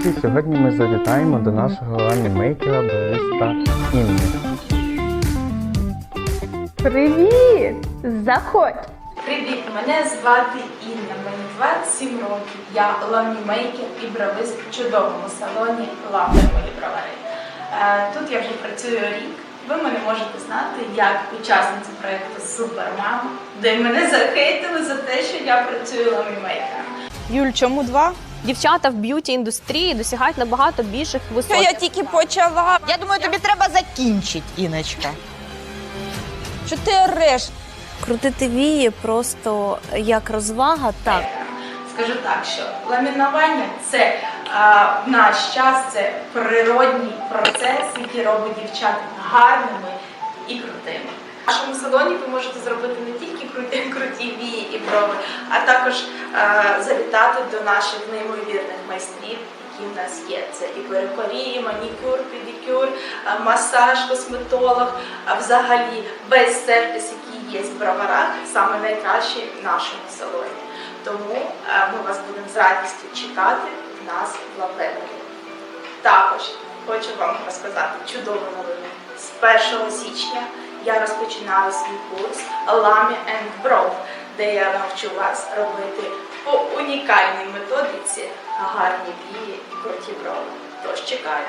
Друзі, сьогодні ми завітаємо до нашого анімейкера Бориста Інни. Привіт! Заходь! Привіт, мене звати Інна, мені 27 років. Я ламімейкер і бровист в чудовому салоні Лавер мої бровари. Е, Тут я вже працюю рік. Ви мене можете знати як учасницю проєкту Супермама, де мене захейтили за те, що я працюю ламімейкером. Юль, чому два? Дівчата в б'юті індустрії досягають набагато більших висот. Я тільки почала. Я думаю, тобі треба закінчити, Іночка. Що ти ореш? Крутити вії просто як розвага, так. Скажу так, що ламінування це а, в наш час це природній процес, який робить дівчат гарними і крутими. В нашому салоні ви можете зробити не тільки круті, круті вії а також а, завітати до наших неймовірних майстрів, які в нас є. Це і перукарі, манікюр, педикюр, а, масаж, косметолог, а взагалі весь сервіс, який є в броварах, саме найкращий в нашому салоні. Тому е, ми вас будемо з радістю чекати в нас в лапелері. Також хочу вам розказати чудову новину. З 1 січня я розпочинаю свій курс Lamy and Brow, де я навчу вас робити по унікальній методиці гарні вії і круті брови. Тож чекаю.